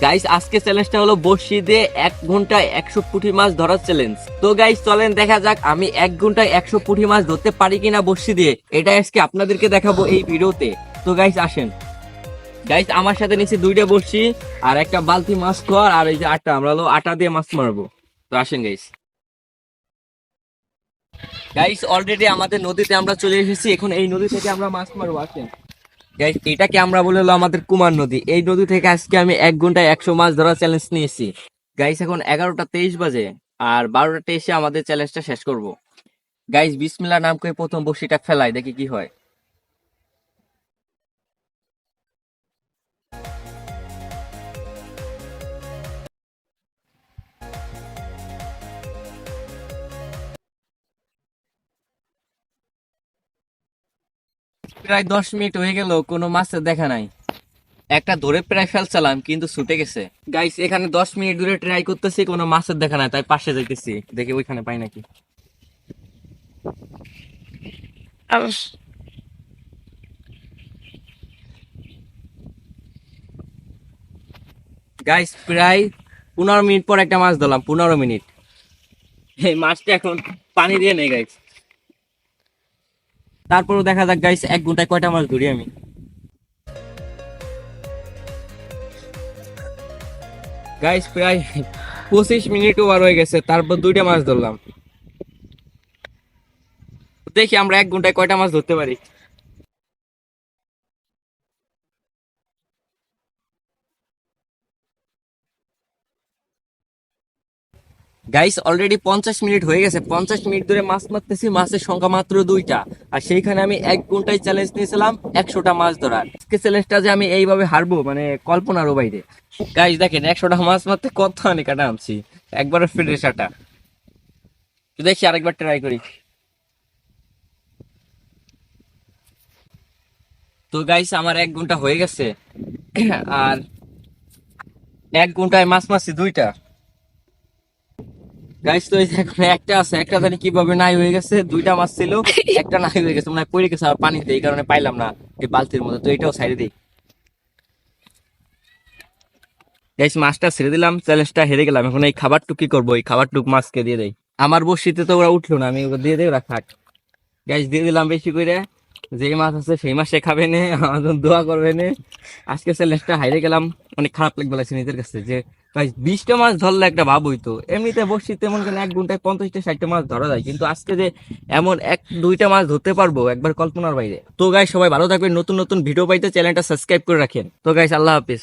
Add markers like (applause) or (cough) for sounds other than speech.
Guys আজকে চ্যালেঞ্জটা হলো বড়শি দিয়ে এক ঘন্টায় একশো পুঁটি মাছ ধরার চ্যালেঞ্জ তো গাইস চলেন, দেখা যাক আমি এক ঘন্টায় একশো পুঁটি মাছ ধরতে পারি কিনা বড়শি দিয়ে। এটা আজকে আপনাদেরকে দেখাবো এই ভিডিওতে। তো গাইস আসেন। গাইস আমার সাথে নিচে দুইটা বড়শি আর একটা বালতি মাছ খোয়ার আর এই যে আটা, আমরা হলো আটা দিয়ে মাছ মারবো। তো আসেন গাইস গাইস অলরেডি আমাদের নদীতে আমরা চলে এসেছি, এখন এই নদী থেকে আমরা মাছ মারবো, আসেন। গাইস এটাকে আমরা বলে হলো আমাদের কুমার নদী। এই নদী থেকে আজকে আমি এক ঘন্টায় একশো মাছ ধরার চ্যালেঞ্জ নিয়েছি। গাইস এখন এগারোটা তেইশ বাজে আর বারোটা তেইশে আমাদের চ্যালেঞ্জটা শেষ করব। গাইস বিসমিল্লা নাম করে প্রথম বসিটা ফেলাই, দেখি কি হয়। প্রায় দশ মিনিট হয়ে গেল কোনো মাছের দেখা নাই। একটা ধরে প্রায় ফেলছিলাম কিন্তু ছুটে গেছে। গাইস এখানে দশ মিনিট ধরে ট্রাই করতেছি কোনো মাছের দেখা নাই তাই পাশে যাইতেছি। দেখি ওইখানে পাই নাকি। গাইস প্রায় পনেরো মিনিট পর একটা মাছ ধরলাম পনেরো মিনিট। এই মাছটা এখন পানি দিয়ে নেই গাইস তারপরও দেখা যাক গাইস এক ঘন্টায় কয়টা মাছ ধরি আমি? গাইস প্রায় পঁচিশ মিনিট ওভার হয়ে গেছে, তারপর দুইটা মাছ ধরলাম। দেখি আমরা এক ঘন্টায় কয়টা মাছ ধরতে পারি। গাইস অলরেডি পঞ্চাশ মিনিট হয়ে গেছে। পঞ্চাশ মিনিট ধরে মাছ মারতেছি, মাছের সংখ্যা মাত্র দুইটা। আর সেইখানে আমি এক ঘন্টায় চ্যালেঞ্জ নিয়েছিলাম একশোটা মাছ ধরার। আজকে চ্যালেঞ্জটা যে আমি এইভাবে হারবো মানে কল্পনারও বাইরে। গাইস দেখেন, একশোটা মাছ মারতে কত হানি কাটা আনছি। একবার ফ্রেশ আটা। তো দেখি, আরেকবার ট্রাই করি। তো গাইস আমার এক ঘণ্টা হয়ে গেছে। আর এক ঘন্টায় মাছ মারছি দুইটা। গাইস তো এখন একটা আছে একটা জানি কীভাবে নাই হয়ে গেছে দুইটা মাছ ছিল (laughs) একটা নাই হয়ে গেছে মানে পড়ে গেছে আর পানিতে এই কারণে পাইলাম না এই বালতির মধ্যে তো এটাও সাইডে দিই। গাইস মাছটা ছেড়ে দিলাম চ্যালেঞ্জটা হেরে গেলাম এখন এই খাবারটুক কি করব? এই খাবারটুক মাছকে দিয়ে দেই। আমার বসিতে তো ওরা উঠল না আমি ওকে দিয়ে দেই ওরা খাক। গাইস দিয়ে দিলাম বেশি করে যেই মাছ আছে সেই মাসে খাবে নে আমার দোয়া করবে নে। আজকে চ্যালেঞ্জটা হাইরে গেলাম অনেক খারাপ লাগবে লাগছে নিজের কাছে যে ভাই, বিশটা মাছ ধরলে একটা ভাব হইতো এমনিতে বসছি তেমন কেন এক ঘন্টায় পঞ্চাশটা, ষাটটা মাছ ধরা যায়। কিন্তু আজকে যে এমন এক, দুইটা মাছ ধরতে পারব, একবার কল্পনার বাইরে। তো গাই সবাই ভালো থাকবেন। নতুন নতুন ভিডিও পাইতে চ্যানেলটা সাবস্ক্রাইব করে রাখেন। তো গাইস আল্লাহ হাফিজ।